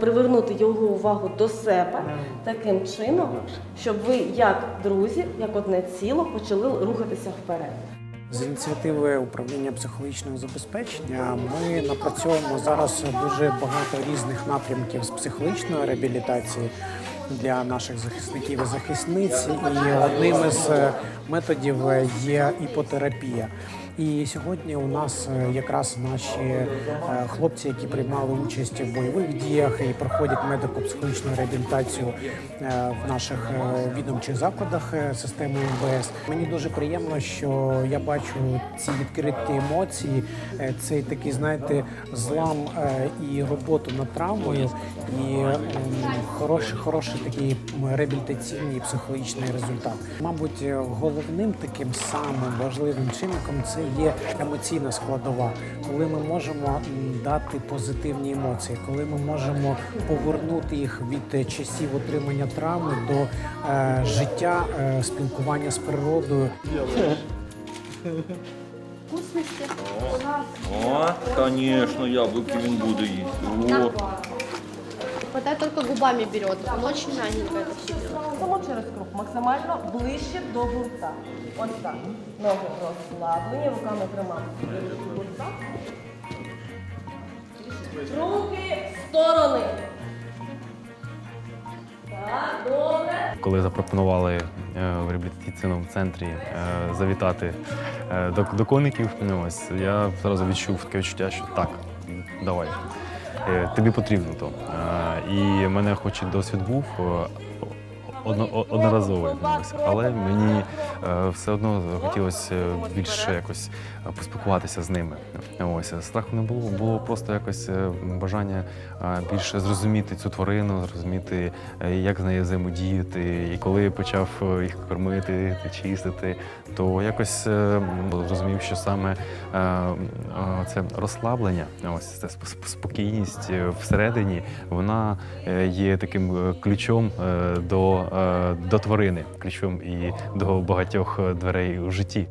Привернути його увагу до себе таким чином, щоб ви, як друзі, як одне ціло, почали рухатися вперед. З ініціативи управління психологічного забезпечення ми напрацьовуємо зараз дуже багато різних напрямків з психологічної реабілітації для наших захисників і захисниць. І одним із е, методів є іпотерапія. І сьогодні у нас е, якраз наші е, хлопці, які приймали участь в бойових діях і проходять медико-психологічну реабілітацію е, в наших е, відомчих закладах е, системи МВС. Мені дуже приємно, що я бачу ці відкриті емоції, е, цей такий, знаєте, злам е, і роботу над травмою, і ем, хороший, хороший такий реабілітаційний і психологічний результат. Мабуть, головним таким самим важливим чинником це є емоційна складова, коли ми можемо дати позитивні емоції, коли ми можемо повернути їх від е, часів отримання травми до е, життя, е, спілкування з природою. Вкусности. О, конечно, яблуки він буде їсти. О, Хватает только губами берет. Он очень мягенько это все делает. Тому через круг максимально ближче до гурта. Ось так. Ноги розслаблені, руками тримаємо гурта. Руки в сторони. Так, добре. Коли запропонували е, в реабілітаційному центрі е, завітати е, до, до коників, ну, ось я одразу відчув таке відчуття, що так, давай, е, тобі потрібно то. Е, І мене хоч і досвід був. Е, одно- о- Одноразовий, ну, але мені е, все одно хотілося більше якось е, поспілкуватися з ними. Ось е, страху не було, було просто якось е, бажання е, більше зрозуміти цю тварину, зрозуміти, е, як з нею взаємодіяти. І коли я почав е, їх кормити, чистити, то якось е, зрозумів, що саме е, е, це розслаблення, ось це сп- спокійність е, всередині, вона е, є таким е, ключом е, до, е, до тварини, ключом і до багатьох е, дверей у житті.